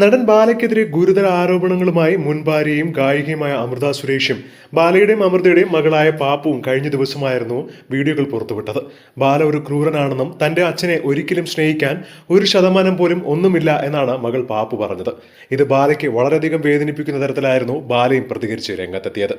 നടൻ ബാലയ്ക്കെതിരെ ഗുരുതര ആരോപണങ്ങളുമായി മുൻ ഭാര്യയും ഗായികയുമായ അമൃത സുരേഷും ബാലയുടെയും അമൃതയുടെയും മകളായ പാപ്പുവും കഴിഞ്ഞ ദിവസമായിരുന്നു വീഡിയോകൾ പുറത്തുവിട്ടത്. ബാല ഒരു ക്രൂരനാണെന്നും തന്റെ അച്ഛനെ ഒരിക്കലും സ്നേഹിക്കാൻ ഒരു ശതമാനം പോലും ഒന്നുമില്ല എന്നാണ് മകൾ പാപ്പു പറഞ്ഞത്. ഇത് ബാലയ്ക്ക് വളരെയധികം വേദനിപ്പിക്കുന്ന തരത്തിലായിരുന്നു ബാലയും പ്രതികരിച്ച് രംഗത്തെത്തിയത്.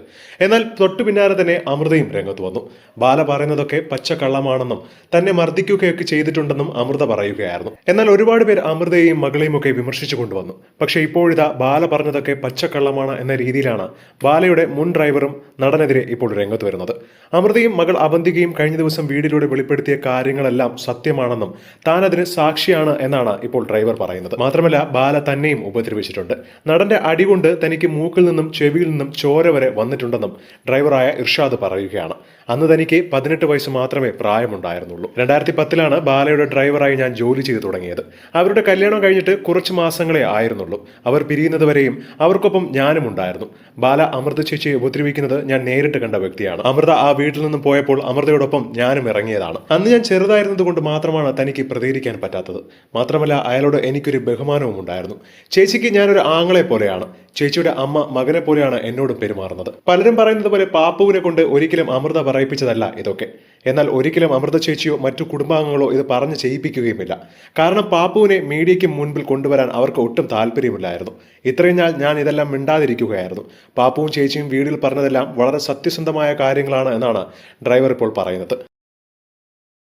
എന്നാൽ തൊട്ടു പിന്നാലെ തന്നെ അമൃതയും രംഗത്ത് വന്നു. ബാല പറയുന്നതൊക്കെ പച്ചക്കള്ളമാണെന്നും തന്നെ മർദ്ദിക്കുകയൊക്കെ ചെയ്തിട്ടുണ്ടെന്നും അമൃത പറയുകയായിരുന്നു. എന്നാൽ ഒരുപാട് പേർ അമൃതയെയും മകളെയും ഒക്കെ വിമർശിച്ചു കൊണ്ടുവന്നു. പക്ഷേ ഇപ്പോഴിതാ ബാല പറഞ്ഞതൊക്കെ പച്ചക്കള്ളമാണ് എന്ന രീതിയിലാണ് ബാലയുടെ മുൻ ഡ്രൈവറും നടനെതിരെ ഇപ്പോൾ രംഗത്ത് വരുന്നത്. അമൃതയും മകൾ അവന്തികയും കഴിഞ്ഞ ദിവസം വീടിലൂടെ വെളിപ്പെടുത്തിയ കാര്യങ്ങളെല്ലാം സത്യമാണെന്നും താൻ അതിന് സാക്ഷിയാണ് എന്നാണ് ഇപ്പോൾ ഡ്രൈവർ പറയുന്നത്. മാത്രമല്ല ബാല തന്നെയും ഉപദ്രവിച്ചിട്ടുണ്ട്. നടന്റെ അടികൊണ്ട് തനിക്ക് മൂക്കിൽ നിന്നും ചെവിയിൽ നിന്നും ചോര വരെ വന്നിട്ടുണ്ടെന്നും ഡ്രൈവറായ ഇർഷാദ് പറയുകയാണ്. അന്ന് തനിക്ക് പതിനെട്ട് വയസ്സ് മാത്രമേ പ്രായമുണ്ടായിരുന്നുള്ളൂ. രണ്ടായിരത്തി പത്തിലാണ് ബാലയുടെ ഡ്രൈവറായി ഞാൻ ജോലി ചെയ്തു തുടങ്ങിയത്. അവരുടെ കല്യാണം കഴിഞ്ഞിട്ട് കുറച്ച് മാസങ്ങളെ ആയിരുന്നുള്ളൂ അവർ പിരിയുന്നത് വരെയും അവർക്കൊപ്പം ഞാനും ഉണ്ടായിരുന്നു. ബാല അമൃത ചേച്ചിയെ ഉപദ്രവിക്കുന്നത് ഞാൻ നേരിട്ട് കണ്ട വ്യക്തിയാണ്. അമൃത ആ വീട്ടിൽ നിന്നും പോയപ്പോൾ അമൃതയോടൊപ്പം ഞാനും ഇറങ്ങിയതാണ്. അന്ന് ഞാൻ ചെറുതായിരുന്നത് കൊണ്ട് മാത്രമാണ് തനിക്ക് പ്രതികരിക്കാൻ പറ്റാത്തത്. മാത്രമല്ല അയാളോട് എനിക്കൊരു ബഹുമാനവും ഉണ്ടായിരുന്നു. ചേച്ചിക്ക് ഞാനൊരു ആങ്ങളെ പോലെയാണ്. ചേച്ചിയുടെ അമ്മ മകനെ പോലെയാണ് എന്നോടും പെരുമാറുന്നത്. പലരും പറയുന്നത് പോലെ പാപ്പുവിനെ കൊണ്ട് ഒരിക്കലും അമൃത പറയിപ്പിച്ചതല്ല ഇതൊക്കെ. എന്നാൽ ഒരിക്കലും അമൃത ചേച്ചിയോ മറ്റു കുടുംബാംഗങ്ങളോ ഇത് പറഞ്ഞ് ചെയ്യിപ്പിക്കുകയുമില്ല. കാരണം പാപ്പുവിനെ മീഡിയയ്ക്ക് മുൻപിൽ കൊണ്ടുവരാൻ അവർക്ക് ഒട്ടും താല്പര്യമില്ലായിരുന്നു. ഇത്രയും നാൾ ഞാൻ ഇതെല്ലാം മിണ്ടാതിരിക്കുകയായിരുന്നു. പാപ്പുവും ചേച്ചിയും വീടിൽ പറഞ്ഞതെല്ലാം വളരെ സത്യസന്ധമായ കാര്യങ്ങളാണ് എന്നാണ് ഡ്രൈവർ ഇപ്പോൾ പറയുന്നത്.